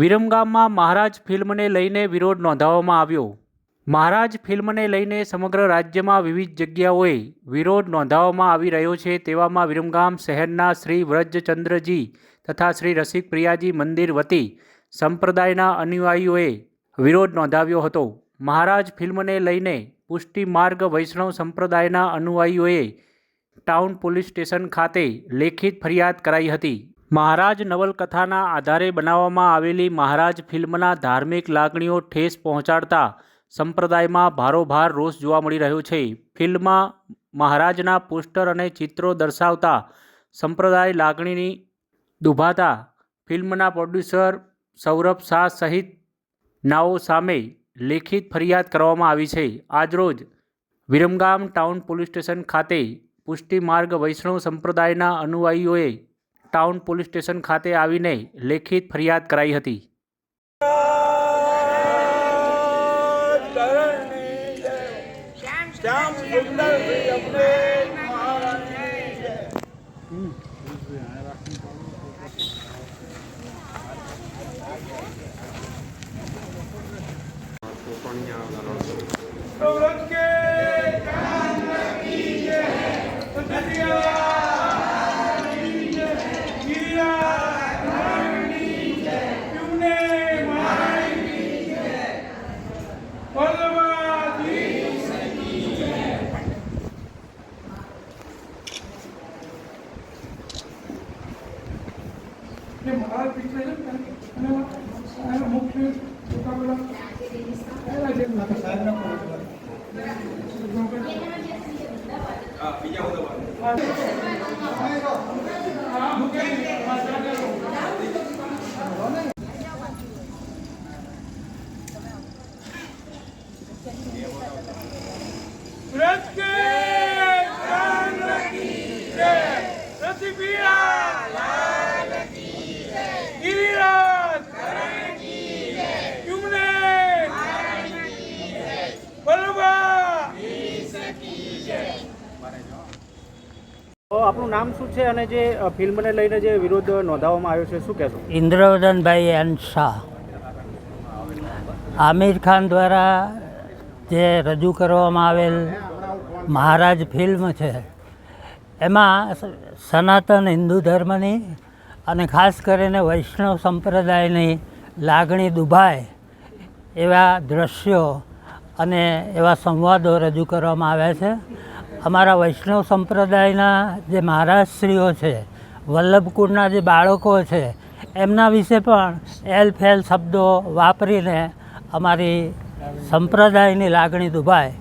વિરમગામમાં મહારાજ ફિલ્મને લઈને વિરોધ નોંધાવવામાં આવ્યો. મહારાજ ફિલ્મને લઈને સમગ્ર રાજ્યમાં વિવિધ જગ્યાઓએ વિરોધ નોંધાવવામાં આવી રહ્યો છે તેવામાં વિરમગામ શહેરના શ્રી વ્રજચંદ્રજી તથા શ્રી રસિક પ્રિયાજી મંદિર વતી સંપ્રદાયના અનુયાયીઓએ વિરોધ નોંધાવ્યો હતો. મહારાજ ફિલ્મને લઈને પુષ્ટિ માર્ગ વૈષ્ણવ સંપ્રદાયના અનુયાયીઓએ ટાઉન પોલીસ સ્ટેશન ખાતે લેખિત ફરિયાદ કરાઈ હતી. મહારાજ નવલકથાના આધારે બનાવવામાં આવેલી મહારાજ ફિલ્મના ધાર્મિક લાગણીઓ ઠેસ પહોંચાડતા સંપ્રદાયમાં ભારોભાર રોષ જોવા મળી રહ્યો છે. ફિલ્મમાં મહારાજના પોસ્ટર અને ચિત્રો દર્શાવતા સંપ્રદાય લાગણીની દુભાતા ફિલ્મના પ્રોડ્યુસર સૌરભ શાહ સહિત નાઓ સામે લેખિત ફરિયાદ કરવામાં આવી છે. આજરોજ વિરમગામ ટાઉન પોલીસ સ્ટેશન ખાતે પુષ્ટિ માર્ગ વૈષ્ણવ સંપ્રદાયના અનુયાયીઓએ ટાઉન પોલીસ સ્ટેશન ખાતે આવીને લેખિત ફરિયાદ કરાઈ હતી. જે મહારાજ પિક્ચર છે ને અને એના મુખ્ય મુકાબલા એના જેમ લાગે સાહેબના મુકાબલા. વ્રત કે તો આપણું નામ શું છે અને જે ફિલ્મને લઈને જે વિરોધ નોંધાવવામાં આવ્યો છે, શું કહેશો? ઇન્દ્રવદનભાઈ એન શાહ. આમિર ખાન દ્વારા જે રજૂ કરવામાં આવેલ મહારાજ ફિલ્મ છે, એમાં સનાતન હિન્દુ ધર્મની અને ખાસ કરીને વૈષ્ણવ સંપ્રદાયની લાગણી દુભાય એવા દ્રશ્યો અને એવા સંવાદો રજૂ કરવામાં આવ્યા છે. અમારા વૈષ્ણવ સંપ્રદાયના જે મહારાજશ્રીઓ છે, વલ્લભકુળના જે બાળકો છે, એમના વિશે પણ એલ ફેલ શબ્દો વાપરીને અમારી સંપ્રદાયની લાગણી દુભાય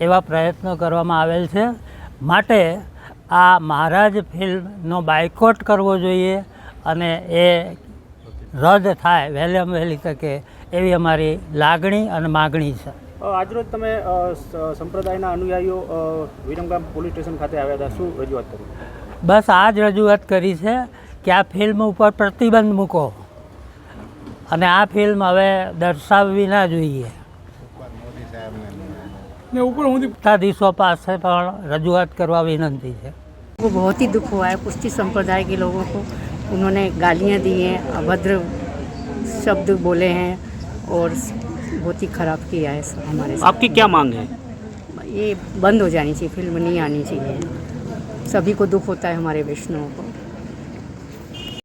એવા પ્રયત્નો કરવામાં આવેલ છે. માટે આ મહારાજ ફિલ્મનો બાયકોટ કરવો જોઈએ અને એ રદ થાય, વહેલામાં વહેલી તકે એવી અમારી લાગણી અને માગણી છે. આજરોજ તમે અ, સ- સંપ્રદાયના અનુયાયીઓ અ, વિરમગામ પોલીસ સ્ટેશન ખાતે આવ્યા હતા શું રજૂઆત કરી બસ આ જ રજૂઆત કરી છે કે આ ફિલ્મ ઉપર પ્રતિબંધ મૂકો અને આ ફિલ્મ હવે દર્શાવવી ના જોઈએ ને ઉપર હું સત્તાધીશો પાસે પણ રજૂઆત કરવા વિનંતી છે वो बहुत ही दुख हुआ है पुष्टि संप्रदाय के लोगों को उन्होंने गालियाँ दी हैं अभद्र शब्द बोले हैं और बहुत ही खराब किया है सब हमारे साथ आपकी क्या मांग है ये बंद हो जानी चाहिए फिल्म नहीं आनी चाहिए सभी को दुख होता है हमारे वैष्णवों को